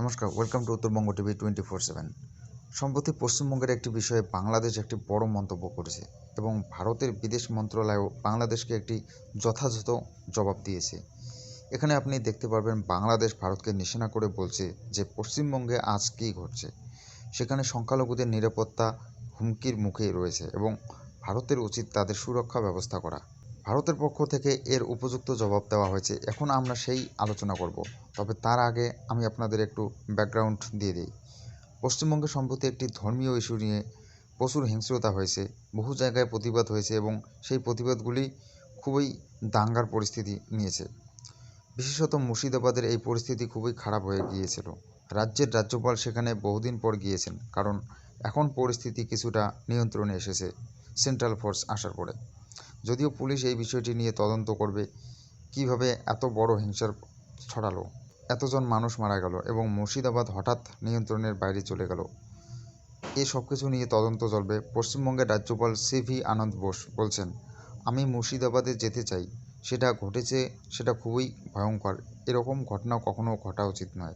নমস্কার welcome to Uttarbanga TV twenty four seven সম্প্রতি পশ্চিমবঙ্গের একটি বিষয়ে বাংলাদেশ একটি বড় মন্তব্য করেছে এবং ভারতের বিদেশ মন্ত্রণালয়ও বাংলাদেশকে একটি যথাযথ জবাব দিয়েছে। এখানে আপনি দেখতে পারবেন বাংলাদেশ ভারতকে নিশানা করে বলছে যে পশ্চিমবঙ্গে আজ কী ঘটছে। সেখানে সংখ্যালঘুদের নিরাপত্তা হুমকির মুখে রয়েছে এবং ভারতের উচিত তাদের সুরক্ষা ব্যবস্থা করা। ভারতের পক্ষ থেকে এর উপযুক্ত জবাব দেওয়া হয়েছে। এখন আমরা সেই আলোচনা করব। তবে তার আগে আমি আপনাদের একটু ব্যাকগ্রাউন্ড দিয়ে দিই। পশ্চিমবঙ্গে সম্প্রতি একটি ধর্মীয় ইস্যু নিয়ে প্রচুর হিংস্রতা হয়েছে। বহু জায়গায় প্রতিবাদ হয়েছে এবং সেই প্রতিবাদগুলি খুবই দাঙ্গার পরিস্থিতি নিয়েছে। বিশেষত মুর্শিদাবাদের এই পরিস্থিতি খুবই খারাপ হয়ে গিয়েছিল। রাজ্যের রাজ্যপাল সেখানে বহুদিন পর গিয়েছেন, কারণ এখন পরিস্থিতি কিছুটা নিয়ন্ত্রণে এসেছে। সেন্ট্রাল ফোর্স আসার পরে। যদিও পুলিশ এই বিষয়টি নিয়ে তদন্ত করবে, কীভাবে এত বড় হিংসার ছড়ালো? এতজন মানুষ মারা গেল এবং মুর্শিদাবাদ হঠাৎ নিয়ন্ত্রণের বাইরে চলে গেল। এই সব কিছু নিয়ে তদন্ত চলবে, পশ্চিমবঙ্গের রাজ্যপাল সিভি আনন্দ বোস বলছেন, আমি মুর্শিদাবাদে যেতে চাই। সেটা ঘটেছে, সেটা খুবই ভয়ঙ্কর। এরকম ঘটনা কখনো ঘটা উচিত নয়।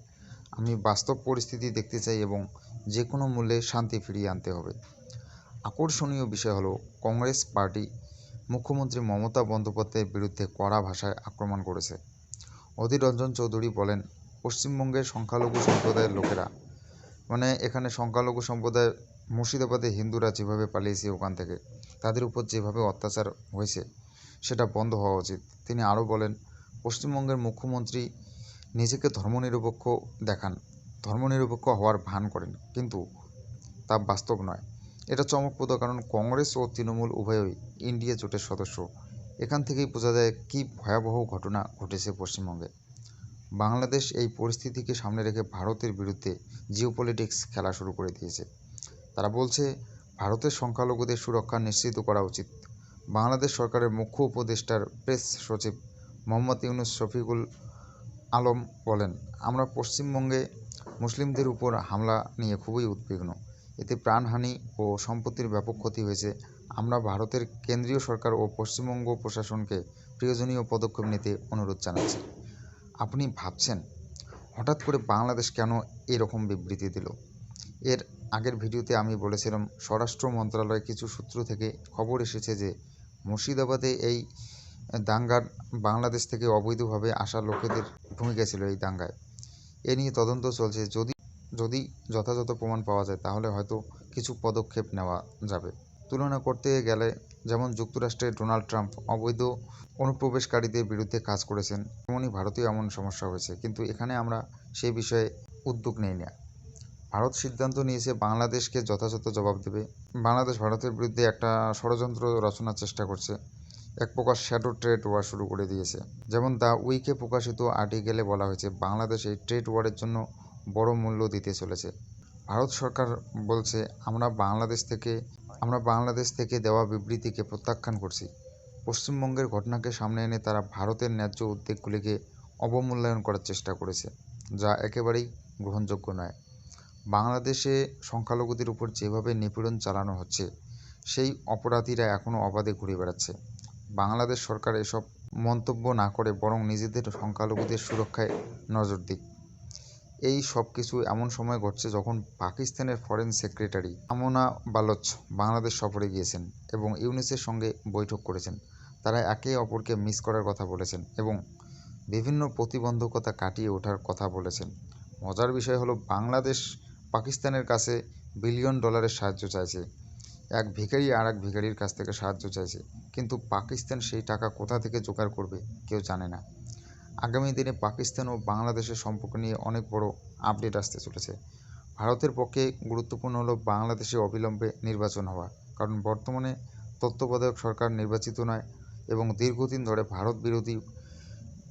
আমি বাস্তব পরিস্থিতি দেখতে চাই এবং যে কোনো মূল্যে শান্তি ফিরিয়ে আনতে হবে। আকর্ষণীয় বিষয় হলো, কংগ্রেস পার্টি মুখ্যমন্ত্রী মমতা বন্দ্যোপাধ্যায়ের বিরুদ্ধে কড়া ভাষায় আক্রমণ করেছে। অধীর রঞ্জন চৌধুরী বলেন পশ্চিমবঙ্গের সংখ্যালঘু সম্প্রদায়ের লোকেরা মানে এখানে সংখ্যালঘু সম্প্রদায় মুর্শিদাবাদে হিন্দুরা যেভাবে পালিয়েছে ওখান থেকে, তাদের উপর যেভাবে অত্যাচার হয়েছে, সেটা বন্ধ হওয়া উচিত। তিনি আরও বলেন, পশ্চিমবঙ্গের মুখ্যমন্ত্রী নিজেকে ধর্মনিরপেক্ষ দেখান। ধর্মনিরপেক্ষ হওয়ার ভান করেন, কিন্তু তা বাস্তব নয়। এটা চমকপ্রদ কারণ কংগ্রেস ও তৃণমূল উভয়ই ইন্ডিয়া জোটের সদস্য। এখান থেকেই বোঝা যায় কী ভয়াবহ ঘটনা ঘটেছে পশ্চিমবঙ্গে। বাংলাদেশ এই পরিস্থিতিকে সামনে রেখে ভারতের বিরুদ্ধে জিওপলিটিক্স খেলা শুরু করে দিয়েছে। তারা বলছে, ভারতের সংখ্যালঘুদের সুরক্ষা নিশ্চিত করা উচিত। বাংলাদেশ সরকারের মুখ্য উপদেষ্টার প্রেস সচিব মোহাম্মদ ইউনুস শফিকুল আলম বলেন, আমরা পশ্চিমবঙ্গে মুসলিমদের উপর হামলা নিয়ে খুবই উদ্বিগ্ন। এতে প্রাণহানি ও সম্পত্তির ব্যাপক ক্ষতি হয়েছে। আমরা ভারতের কেন্দ্রীয় সরকার ও পশ্চিমবঙ্গ প্রশাসনকে প্রয়োজনীয় পদক্ষেপ নিতে অনুরোধ জানাচ্ছি। আপনি ভাবছেন, হঠাৎ করে বাংলাদেশ কেন এরকম বিবৃতি দিল? এর আগের ভিডিওতে আমি বলেছিলাম, স্বরাষ্ট্র মন্ত্রণালয় কিছু সূত্র থেকে খবর এসেছে যে, মুর্শিদাবাদে এই দাঙ্গার বাংলাদেশ থেকে অবৈধভাবে আসা লোকেদের ভূমিকা ছিল এই দাঙ্গায়। এ নিয়ে তদন্ত চলছে। যদি যদি যথাযথ প্রমাণ পাওয়া যায়, তাহলে হয়তো কিছু পদক্ষেপ নেওয়া যাবে। তুলনা করতে গেলে যেমন যুক্তরাষ্ট্রের ডোনাল্ড ট্রাম্প অবৈধ অনুপ্রবেশকারীদের বিরুদ্ধে কাজ করেছেন তেমনই ভারতেও এমন সমস্যা হয়েছে। কিন্তু এখানে আমরা সেই বিষয়ে উদ্যোগ নেই না ভারত সিদ্ধান্ত নিয়েছে বাংলাদেশকে যথাযথ জবাব দেবে। বাংলাদেশ ভারতের বিরুদ্ধে একটা ষড়যন্ত্র রচনার চেষ্টা করছে। এক প্রকার শ্যাডো ট্রেড ওয়ার শুরু করে দিয়েছে। যেমন দ্য উইকে প্রকাশিত আর্টিকেলে বলা হয়েছে, বাংলাদেশ এই ট্রেড ওয়ারের জন্য বড় মূল্য দিতে চলেছে। ভারত সরকার বলছে, আমরা বাংলাদেশ থেকে, আমরা বাংলাদেশ থেকে দেওয়া বিবৃতিকে প্রত্যাখ্যান করছি। পশ্চিমবঙ্গের ঘটনাকে সামনে এনে তারা ভারতের ন্যায্য উদ্বেগগুলিকে অবমূল্যায়ন করার চেষ্টা করেছে, যা একেবারেই গ্রহণযোগ্য নয়। বাংলাদেশে সংখ্যালঘুদের উপর যেভাবে নিপীড়ন চালানো হচ্ছে, সেই অপরাধীরা এখনও অবাধে ঘুরে বেড়াচ্ছে। বাংলাদেশ সরকার এসব মন্তব্য না করে বরং নিজেদের সংখ্যালঘুদের সুরক্ষায় নজর দিক। এই সব কিছু এমন সময় ঘটছে যখন পাকিস্তানের ফরেন সেক্রেটারি আমনা বালোচ বাংলাদেশ সফরে গিয়েছেন এবং ইউনিসের সঙ্গে বৈঠক করেছেন। তারা একে অপরকে মিস করার কথা বলেছেন এবং বিভিন্ন প্রতিবন্ধকতা কাটিয়ে ওঠার কথা বলেছেন। মজার বিষয় হলো বাংলাদেশ পাকিস্তানের কাছে বিলিয়ন ডলারের সাহায্য চাইছে। এক ভিখারি আর এক ভিখারির কাছ থেকে সাহায্য চাইছে। কিন্তু পাকিস্তান সেই টাকা কোথা থেকে জোগাড় করবে কেউ জানে না। আগামী দিনে পাকিস্তান ও বাংলাদেশের সম্পর্ক নিয়ে অনেক বড় আপডেট আসতে চলেছে। ভারতের পক্ষে গুরুত্বপূর্ণ হলো বাংলাদেশে অবিলম্বে নির্বাচন হওয়া। কারণ বর্তমানে তত্ত্বাবধায়ক সরকার নির্বাচিত নয় এবং দীর্ঘদিন ধরে ভারত বিরোধী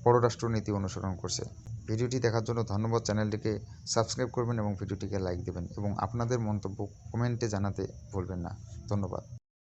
পররাষ্ট্রনীতি অনুসরণ করছে। ভিডিওটি দেখার জন্য ধন্যবাদ। চ্যানেলটিকে সাবস্ক্রাইব করবেন এবং ভিডিওটিকে লাইক দেবেন এবং আপনাদের মন্তব্য কমেন্টে জানাতে ভুলবেন না। ধন্যবাদ।